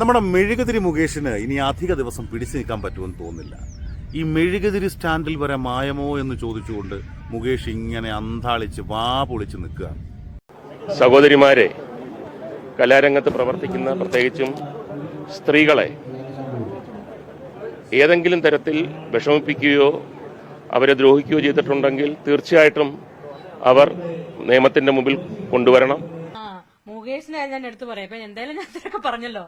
നമ്മുടെ മെഴുകുതിരി മുകേഷിന് ഇനി അധിക ദിവസം പിടിച്ചു നിൽക്കാൻ പറ്റുമെന്ന് തോന്നുന്നില്ല. ഈ മെഴുകുതിരി സ്റ്റാൻഡിൽ വരെ മായമോ എന്ന് ചോദിച്ചുകൊണ്ട് മുകേഷ് ഇങ്ങനെ അന്താളിച്ച് വാ പൊളിച്ച് നിൽക്കുകയാണ്. സഹോദരിമാരെ കലാരംഗത്ത് പ്രവർത്തിക്കുന്ന പ്രത്യേകിച്ചും സ്ത്രീകളെ ഏതെങ്കിലും തരത്തിൽ വിഷമിപ്പിക്കുകയോ അവരെ ദ്രോഹിക്കുകയോ ചെയ്തിട്ടുണ്ടെങ്കിൽ തീർച്ചയായിട്ടും അവർ നിയമത്തിന്റെ മുമ്പിൽ കൊണ്ടുവരണം. ആ മുകേഷിനെ ഞാൻ എടുത്തു പറയാം. ഇപ്പൊ എന്തായാലും ഞാൻ പറഞ്ഞല്ലോ.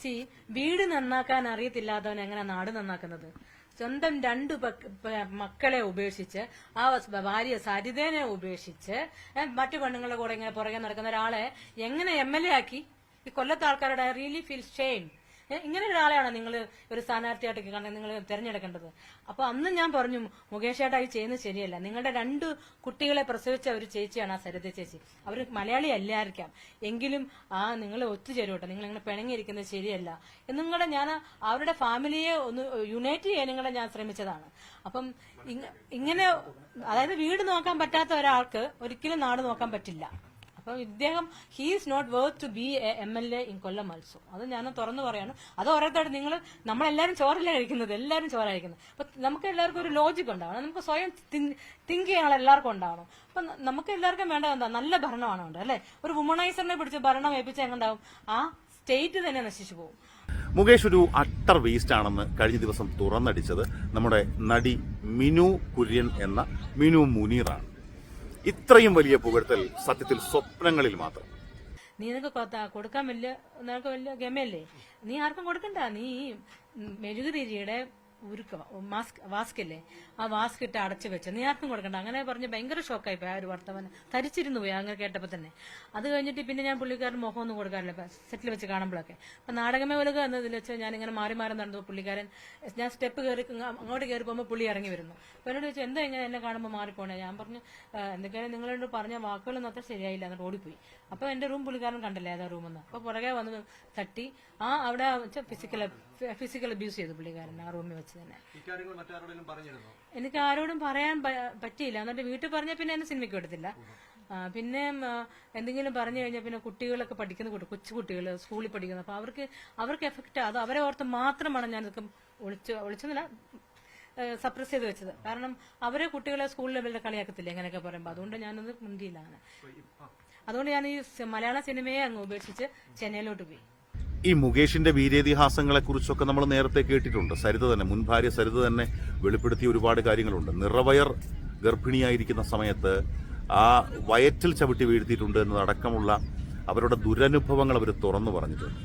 സി വീട് നന്നാക്കാൻ അറിയത്തില്ലാത്തവൻ എങ്ങനെ നാട് നന്നാക്കുന്നത്? സ്വന്തം രണ്ടു മക്കളെ ഉപേക്ഷിച്ച് ആ ഭാര്യ സരിതേനെ ഉപേക്ഷിച്ച് മറ്റു പെണ്ണുങ്ങളുടെ കൂടെ ഇങ്ങനെ പുറകെ നടക്കുന്ന ഒരാളെ എങ്ങനെ എം എൽ എ ആക്കി? ഈ കൊല്ലത്തെ ആൾക്കാരുടെ റിയലി ഫീൽ ഷെയിം. ഇങ്ങനെ ഒരാളെയാണ് നിങ്ങൾ ഒരു സ്ഥാനാർത്ഥിയായിട്ട് കാരണം നിങ്ങൾ തിരഞ്ഞെടുക്കേണ്ടത്. അപ്പൊ അന്ന് ഞാൻ പറഞ്ഞു മുകേഷ് ഏട്ടാ ഈ ചെയ്യുന്നത് ശരിയല്ല. നിങ്ങളുടെ രണ്ട് കുട്ടികളെ പ്രസവിച്ച ഒരു ചേച്ചിയാണ് ആ സരിത ചേച്ചി. അവർ മലയാളി അല്ലായിരിക്കാം. എങ്കിലും ആ നിങ്ങൾ ഒത്തുചേരും നിങ്ങൾ ഇങ്ങനെ പിണങ്ങിയിരിക്കുന്നത് ശരിയല്ല. നിങ്ങളുടെ ഞാൻ അവരുടെ ഫാമിലിയെ ഒന്ന് യുണൈറ്റ് ചെയ്യാൻ നിങ്ങളെ ഞാൻ ശ്രമിച്ചതാണ്. അപ്പം ഇങ്ങനെ അതായത് വീട് നോക്കാൻ പറ്റാത്ത ഒരാൾക്ക് ഒരിക്കലും നാട് നോക്കാൻ പറ്റില്ല. അപ്പം ഇദ്ദേഹം he is not worth to be a M L A in Kollam മത്സു അത് ഞാൻ തുറന്നു പറയാണ്. അത് ഓരോരുത്തരും നിങ്ങൾ നമ്മളെല്ലാവരും ചോറല്ല കഴിക്കുന്നത് എല്ലാവരും ചോറായിരിക്കുന്നത് അപ്പൊ നമുക്ക് എല്ലാവർക്കും ഒരു ലോജിക് ഉണ്ടാവണം. നമുക്ക് സ്വയം തിങ്ക് ചെയ്യാനുള്ള എല്ലാവർക്കും ഉണ്ടാവണം. അപ്പൊ നമുക്ക് എല്ലാവർക്കും വേണ്ട എന്താ? നല്ല ഭരണമാണ് വേണ്ടത് അല്ലെ? ഒരു വുമണൈസറിനെ പിടിച്ച് ഭരണം ഏൽപ്പിച്ചാൽ എങ്ങുണ്ടാവും ആ സ്റ്റേറ്റ് തന്നെ നശിച്ചു പോകും. മുകേഷ് ഒരു അട്ടർ വേസ്റ്റ് ആണെന്ന് കഴിഞ്ഞ ദിവസം തുറന്നടിച്ചത് നമ്മുടെ നടി മിനു കുര്യൻ എന്ന മിനു മുനീറാണ്. ഇത്രയും വലിയ പുകഴ്ത്തൽ സത്യത്തിൽ സ്വപ്നങ്ങളിൽ മാത്രം. നീ നിനക്ക് കൊടുക്കാൻ വലിയ നിനക്ക് വലിയ ഗമയല്ലേ? നീ ആർക്കും കൊടുക്കണ്ട. നീ മെഴുകുതിരിയുടെ ഉരുക്ക മാസ്ക് വാസ്ക് ഇല്ലേ? ആ വാസ്ക് ഇട്ട് അടച്ചു വെച്ച്. നീ ആർക്കും കൊടുക്കണ്ട. അങ്ങനെ പറഞ്ഞ് ഭയങ്കര ഷോക്കായി പോയി ആ ഒരു വർത്തമാനം. തരിച്ചിരുന്നു പോയി അങ്ങനെ കേട്ടപ്പോ തന്നെ. അത് കഴിഞ്ഞിട്ട് പിന്നെ ഞാൻ പുള്ളിക്കാരൻ മുഖം ഒന്നും കൊടുക്കാറില്ല സെറ്റിൽ വെച്ച് കാണുമ്പോഴൊക്കെ അപ്പൊ നാടകമേ ഒലുക എന്നതിൽ വെച്ച് ഞാൻ ഇങ്ങനെ മാറി മാറി നടന്നു. പുള്ളിക്കാരൻ ഞാൻ സ്റ്റെപ്പ് കയറി അങ്ങോട്ട് കയറി പോകുമ്പോൾ പുള്ളി ഇറങ്ങി വരുന്നു. അപ്പൊ എന്നോട് ചോദിച്ചു എന്താ ഇങ്ങനെ എന്നെ കാണുമ്പോൾ മാറിപ്പോണേ? ഞാൻ പറഞ്ഞു "ആ, എന്തൊക്കെയാണ് നിങ്ങളോട് പറഞ്ഞ വാക്കുകളൊന്നും അത്ര ശരിയായില്ല എന്നിട്ട് ഓടിപ്പോയി. അപ്പൊ എന്റെ റൂം പുള്ളിക്കാരൻ കണ്ടില്ല ഏതാ റൂമെന്ന് അപ്പൊ പുറകെ വന്ന് തട്ടി. ആ അവിടെ ഫിസിക്കൽ ഫിസിക്കൽ അബ്യൂസ് ചെയ്തു പുള്ളിക്കാരൻ ആ റൂമിൽ വെച്ച് തന്നെ. എനിക്ക് ആരോടും പറയാൻ പറ്റിയില്ല. എന്നിട്ട് വീട്ടിൽ പറഞ്ഞ പിന്നെ എന്നെ സിനിമയ്ക്ക് എടുത്തില്ല പിന്നെ എന്തെങ്കിലും പറഞ്ഞു കഴിഞ്ഞാൽ പിന്നെ കുട്ടികളൊക്കെ പഠിക്കുന്ന കുട്ടി കൊച്ചു കുട്ടികൾ സ്കൂളിൽ പഠിക്കുന്ന അപ്പൊ അവർക്ക് അവർക്ക് എഫക്റ്റ് അത് അവരെ ഓർത്ത് മാത്രമാണ് ഞാൻ ഇതൊക്കെ ഒളിച്ചു ഒളിച്ചെന്നില്ല സപ്രസ് ചെയ്ത് വെച്ചത്. കാരണം അവരെ കുട്ടികളെ സ്കൂൾ ലെവലിൽ കളിയാക്കത്തില്ല ഇങ്ങനെയൊക്കെ പറയുമ്പോൾ അതുകൊണ്ട് ഞാനത് മുന്തിയിലാണ്. അങ്ങനെ അതുകൊണ്ട് ഞാൻ ഈ മലയാള സിനിമയെ അങ്ങ് ഉപേക്ഷിച്ച് ചെന്നൈയിലോട്ട് പോയി. ഈ മുകേഷിന്റെ വീരേതിഹാസങ്ങളെക്കുറിച്ചൊക്കെ നമ്മൾ നേരത്തെ കേട്ടിട്ടുണ്ട്. സരിത തന്നെ മുൻ ഭാര്യ സരിത തന്നെ വെളിപ്പെടുത്തിയ ഒരുപാട് കാര്യങ്ങളുണ്ട്. നിറവയർ ഗർഭിണിയായിരിക്കുന്ന സമയത്ത് ആ വയറ്റിൽ ചവിട്ടി വീഴ്ത്തിയിട്ടുണ്ട് എന്നതടക്കമുള്ള അവരുടെ ദുരനുഭവങ്ങൾ അവർ തുറന്നു പറഞ്ഞിട്ടുണ്ട്.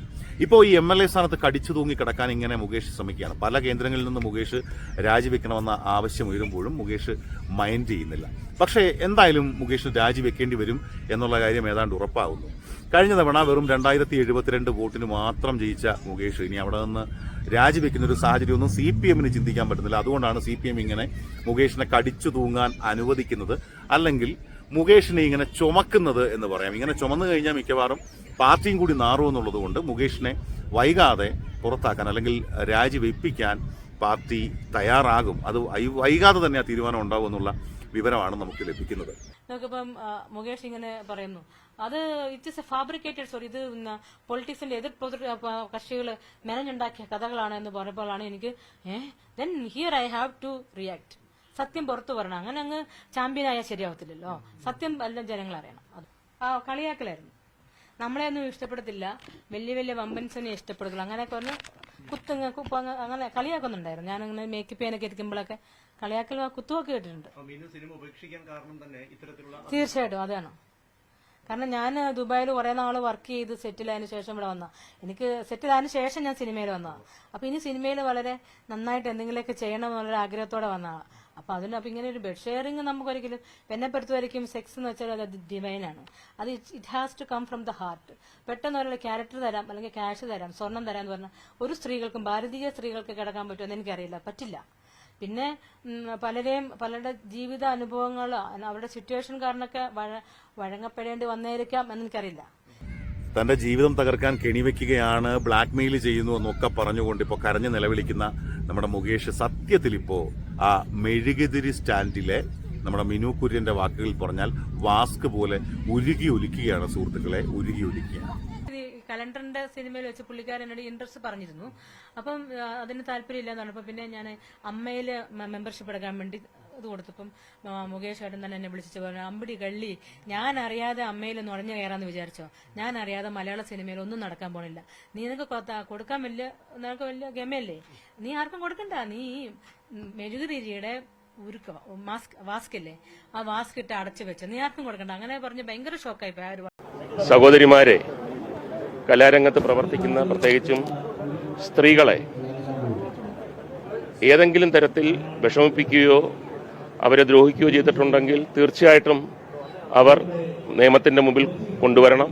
ഇപ്പോൾ ഈ എം എൽ എ സ്ഥാനത്ത് കടിച്ചു തൂങ്ങി കിടക്കാൻ ഇങ്ങനെ മുകേഷ് ശ്രമിക്കുകയാണ്. പല കേന്ദ്രങ്ങളിൽ നിന്ന് മുകേഷ് രാജിവെക്കണമെന്ന ആവശ്യം ഉയരുമ്പോഴും മുകേഷ് മൈൻഡ് ചെയ്യുന്നില്ല. പക്ഷേ എന്തായാലും മുകേഷ് രാജിവെക്കേണ്ടി വരും എന്നുള്ള കാര്യം ഏതാണ്ട് ഉറപ്പാകുന്നു കഴിഞ്ഞ തവണ വെറും രണ്ടായിരത്തി എഴുപത്തിരണ്ട് വോട്ടിന് മാത്രം ജയിച്ച മുകേഷ് ഇനി അവിടെ നിന്ന് രാജിവെക്കുന്ന ഒരു സാഹചര്യമൊന്നും സി പി എമ്മിന് ചിന്തിക്കാൻ പറ്റുന്നില്ല. അതുകൊണ്ടാണ് സി പി എം ഇങ്ങനെ മുകേഷിനെ കടിച്ചു തൂങ്ങാൻ അനുവദിക്കുന്നത്. അല്ലെങ്കിൽ മുകേഷിനെ ഇങ്ങനെ ചുമക്കുന്നത് എന്ന് പറയാം. ഇങ്ങനെ ചുമന്നു കഴിഞ്ഞാൽ മിക്കവാറും പാർട്ടിയും കൂടി നാറുമെന്നുള്ളത് കൊണ്ട് മുകേഷിനെ വൈകാതെ പുറത്താക്കാൻ അല്ലെങ്കിൽ രാജിവെപ്പിക്കാൻ പാർട്ടി തയ്യാറാകും. അത് വൈകാതെ തന്നെ ആ തീരുമാനം ഉണ്ടാവും എന്നുള്ള വിവരമാണ് നമുക്ക് ലഭിക്കുന്നത്. നമുക്കിപ്പം മുകേഷ് ഇങ്ങനെ പറയുന്നു. അത് it is a fabricated sorry ഇത് പൊളിറ്റിക്സിന്റെ എതിർ കക്ഷികൾ മെനഞ്ഞുണ്ടാക്കിയ കഥകളാണ് എന്ന് പറഞ്ഞപ്പോഴാണ് എനിക്ക് here I have to react സത്യം പുറത്തു വരണം. അങ്ങനെ അങ്ങ് ചാമ്പ്യനായാൽ ശരിയാവത്തില്ലല്ലോ. സത്യം എല്ലാം ജനങ്ങൾ അറിയണം. അത്. ആ കളിയാക്കലായിരുന്നു. നമ്മളെ ഒന്നും ഇഷ്ടപ്പെടത്തില്ല. വലിയ വലിയ വമ്പൻസിനെ ഇഷ്ടപ്പെടുകയുള്ളു അങ്ങനെയൊക്കെ പറഞ്ഞ് കുത്തുങ്ങ കുപ്പ അങ്ങനെ കളിയാക്കുന്നുണ്ടായിരുന്നു. ഞാനങ്ങനെ മേക്കപ്പ് ചെയ്യാനൊക്കെ ഇരിക്കുമ്പോഴൊക്കെ കളിയാക്കൽ കുത്തുമൊക്കെ കേട്ടിട്ടുണ്ട്. തീർച്ചയായിട്ടും അതാണ്. കാരണം ഞാൻ ദുബായിൽ കുറെ നാൾ വർക്ക് ചെയ്ത് സെറ്റിലായതിനു ശേഷം ഇവിടെ വന്ന. എനിക്ക് സെറ്റിൽ ആയതിനു ശേഷം ഞാൻ സിനിമയിൽ വന്നതാണ് അപ്പൊ ഇനി സിനിമയിൽ വളരെ നന്നായിട്ട് എന്തെങ്കിലുമൊക്കെ ചെയ്യണം എന്നുള്ള ആഗ്രഹത്തോടെ വന്നതാണ് അപ്പൊ അതിനപ്പം ഇങ്ങനെ ഒരു ബെഡ് ഷെയറിങ് നമുക്ക് ഒരിക്കലും എന്നെ പൊறுത്തവരയ്ക്കും സെക്സ് എന്ന് വെച്ചാൽ അത് ഡിവൈനാണ് അത് it has to come from the heart പെട്ടെന്ന് ഒരാൾ ക്യാരക്ടർ തരാം അല്ലെങ്കിൽ ക്യാഷ് തരാം സ്വർണം തരാം എന്ന് പറഞ്ഞാൽ ഒരു സ്ത്രീകൾക്കും ഭാരതീയ സ്ത്രീകൾക്ക് കിടക്കാൻ പറ്റുമെന്ന് എനിക്കറിയില്ല. പറ്റില്ല. പിന്നെ പലരെയും പലരുടെ ജീവിത അനുഭവങ്ങൾ അവരുടെ സിറ്റുവേഷൻ കാരണമൊക്കെ വഴ- വഴങ്ങപ്പെടേണ്ടി വന്നേരിക്കാം എന്ന് എനിക്കറിയില്ല. തന്റെ ജീവിതം തകർക്കാൻ കെണിവെക്കുകയാണ് ബ്ലാക്ക് മെയിൽ ചെയ്യുന്നു എന്നൊക്കെ പറഞ്ഞുകൊണ്ട് ഇപ്പോൾ കരഞ്ഞു നിലവിളിക്കുന്ന നമ്മുടെ മുകേഷ് സത്യത്തിൽ ഇപ്പോ ആ മെഴുകുതിരി സ്റ്റാൻഡിലെ നമ്മുടെ മിനു കുര്യന്റെ വാക്കുകളിൽ പറഞ്ഞാൽ വാസ്ക് പോലെ ഉരുകി ഒലിക്കുകയാണ് സുഹൃത്തുക്കളെ ഉരുകി ഒലിക്കുകയാണ്. കലണ്ടറിന്റെ സിനിമയിൽ വെച്ച് പുള്ളിക്കാരൻ എന്നോട് ഇൻട്രസ്റ്റ് പറഞ്ഞിരുന്നു. അപ്പം അതിന് താല്പര്യമില്ല എന്നാണ് അപ്പൊ പിന്നെ ഞാൻ അമ്മയിൽ മെമ്പർഷിപ്പ് എടുക്കാൻ വേണ്ടി ഇത് കൊടുത്തപ്പം ആ, മുകേഷ് ഏട്ടൻ തന്നെ എന്നെ വിളിച്ചു പറഞ്ഞു അമ്പടി കള്ളി ഞാൻ അറിയാതെ അമ്മയിൽ നുഴഞ്ഞു കയറാന്ന് വിചാരിച്ചോ? ഞാൻ അറിയാതെ മലയാള സിനിമയിൽ ഒന്നും നടക്കാൻ പോണില്ല. നീ നിനക്ക് കൊടുക്കാൻ വലിയ നിനക്ക് വലിയ ഗമയല്ലേ? നീ ആർക്കും കൊടുക്കണ്ട. നീ മെഴുകുതിരിയുടെ ഉരുക്ക മാസ്ക് വാസ്ക് ഇല്ലേ? ആ വാസ്ക് ഇട്ട് അടച്ചു വെച്ചു. നീ ആർക്കും കൊടുക്കണ്ട. അങ്ങനെ പറഞ്ഞ് ഭയങ്കര ഷോക്കായി പോയി സഹോദരിമാരെ കലാരംഗത്ത് പ്രവർത്തിക്കുന്ന പ്രത്യേകിച്ചും സ്ത്രീകളെ ഏതെങ്കിലും തരത്തിൽ വിഷമിപ്പിക്കുകയോ അവരെ ദ്രോഹിക്കുകയോ ചെയ്തിട്ടുണ്ടെങ്കിൽ തീർച്ചയായിട്ടും അവർ നിയമത്തിന്റെ മുമ്പിൽ കൊണ്ടുവരണം.